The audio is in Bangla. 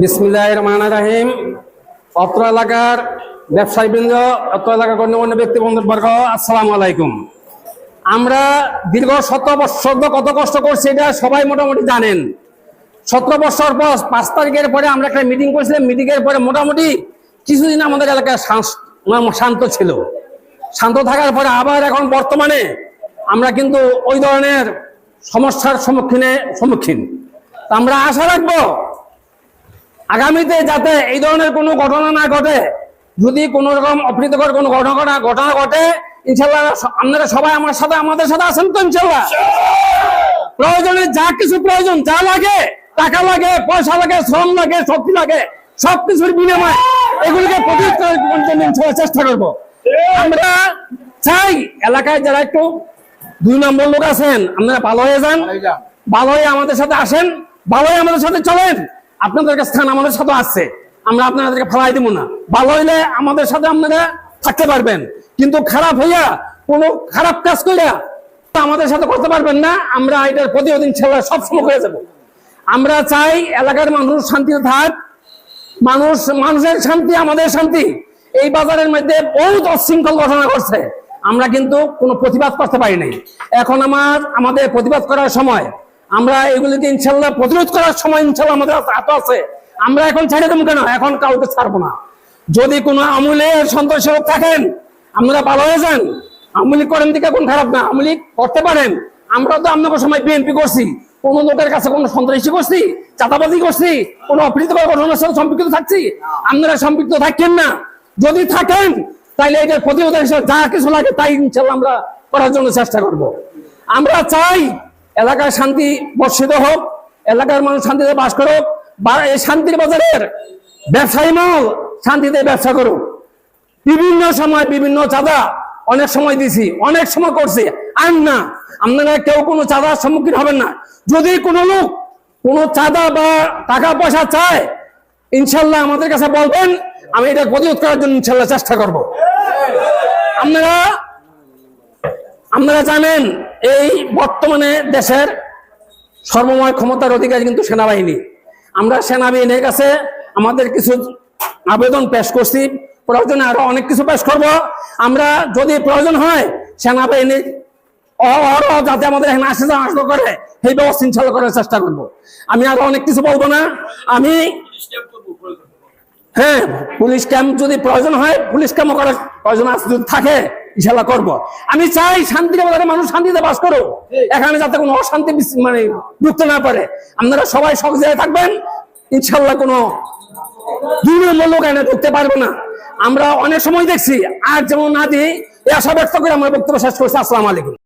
বিসমিল্লাহ রহমান রাহিম। অত্র এলাকার ব্যবসায়ীবৃন্দ, অত্র এলাকার গণ্যমান্য ব্যক্তিবর্গ আসসালামু আলাইকুম। আমরা দীর্ঘ শত বৎসর কত কষ্ট করছি এটা সবাই মোটামুটি জানেন। সতেরো বছর পর পাঁচ তারিখের পরে আমরা একটা মিটিং করেছিলাম। মিটিং এর পরে মোটামুটি কিছুদিন আমাদের এলাকায় শান্ত ছিল। শান্ত থাকার পরে আবার এখন বর্তমানে আমরা কিন্তু ওই ধরনের সমস্যার সম্মুখীনে সম্মুখীন। আমরা আশা রাখব আগামীতে যাতে এই ধরনের কোনো ঘটনা না ঘটে যদি কোনো রকম অপ্রীতিকর কোনো ঘটনা ঘটনা ঘটে ইনশাল্লাহ আপনারা সবাই আমার সাথে আমাদের সাথে আছেন তো ইনশাল্লাহ প্রয়োজনে যা কিছু প্রয়োজন যা লাগে টাকা লাগে পয়সা লাগে শ্রম লাগে শক্তি লাগে সবকিছুর বিনিময়ে এগুলিকে করার চেষ্টা করব। আমরা চাই এলাকায় যারা একটু দুই নম্বর লোক আছেন আপনারা ভালো হয়ে যান। ভালো হয়ে আমাদের সাথে আসেন ভালো হয়ে আমাদের সাথে চলেন। আপনাদের স্থান আমাদের সাথে আছে। আমরা আপনাদেরকে ফেলাই দিব না। ভালো হইলে আমাদের সাথে আপনারা থাকতে পারবেন। কিন্তু খারাপ হইয়া, কোনো খারাপ কাজ কইরা আমাদের সাথে করতে পারবেন না, আমরা এটার প্রতিরোধ ইনশাল্লাহ সবসময় হয়ে যাব। আমরা চাই এলাকার মানুষ শান্তিতে থাক। মানুষ, মানুষের শান্তি, আমাদের শান্তি। এই বাজারের মধ্যে বহুত অশৃঙ্খল ঘটনা ঘটছে। আমরা কিন্তু কোনো প্রতিবাদ করতে পারি নাই। এখন আমার, আমাদের প্রতিবাদ করার সময় আমরা এগুলিকে ইনশাল্লাহ প্রতিরোধ করার সময় ইনশাল্লাহ আমাদের হাত আছে। আমরা এখন ছেড়ে দেবো কেন? এখন কাউকে ছাড়বো না। যদি কোনো আমুলের সন্তোষক থাকেন, আপনারা ভালো হয়ে যান। আমলি করেন দিকে কোন খারাপ না। আমলি করতে পারেন। আমরা তো আপনাকে সময় বিএনপি করছি। কোন লোকের কাছে কোন সন্ত্রাসী করছি, চাঁদাবাজি করছি, কোন অপ্রীতিকর ঘটনার সাথে সম্পৃক্ত থাকছি। আপনারা সম্পৃক্ত থাকেন না। যদি থাকেন এটার প্রতিরোধ হিসেবে যা কিছু লাগে তাই ইনশাল্লাহ আমরা করার জন্য চেষ্টা করব। আমরা চাই এলাকায় শান্তি বর্ষিত হোক, এলাকার মানুষ শান্তিতে বাস করুক, বা এই শান্তির বাজারের ব্যবসায়ী মহল শান্তিতে ব্যবসা করুক। বিভিন্ন সময় বিভিন্ন চাঁদা অনেক সময় দিছি, অনেক সময় করছি, আর না, আপনারা কেউ কোনো চাঁদার সম্মুখীন হবেন না। যদি কোনো লোক কোনো চাঁদা বা টাকা পয়সা চায়, ইনশাল্লাহ আমাদের কাছে বলবেন, আমি এটা প্রতিরোধ করার জন্য ইনশাল্লাহ চেষ্টা করব। আপনারা আপনারা জানেন, এই বর্তমানে দেশের সর্বময় ক্ষমতার অধিকারী কিন্তু সেনাবাহিনী। আমরা সেনাবাহিনীর কাছে আমাদের কিছু আবেদন পেশ করছি। প্রয়োজনে আরও অনেক কিছু পেশ করব। আমরা যদি প্রয়োজন হয়, সেনাবাহিনী অহরহ যাতে আমাদের এখানে আসে যাওয়া, আসা করে, সেই ব্যবস্থা ইনশাল্লাহ করার চেষ্টা করব। আমি আরও অনেক কিছু বলব না। আমি হ্যাঁ পুলিশ ক্যাম্প যদি প্রয়োজন হয়, পুলিশ ক্যাম্প করার প্রয়োজন আছে যদি থাকে ইনশাল্লাহ করব। আমি চাই শান্তিতে বাজারে মানুষ শান্তিতে বাস করো এখানে যাতে কোনো অশান্তি মানে ঢুকতে না পারে। আপনারা সবাই সব জায়গায় থাকবেন। ইনশাল্লাহ কোনো মূল্য লোক এনে ঢুকতে পারব না। আমরা অনেক সময় দেখছি আর যেমন না দিই আশা ব্যক্ত করে আমরা বক্তব্য শেষ করছি। আসসালাম আলাইকুম।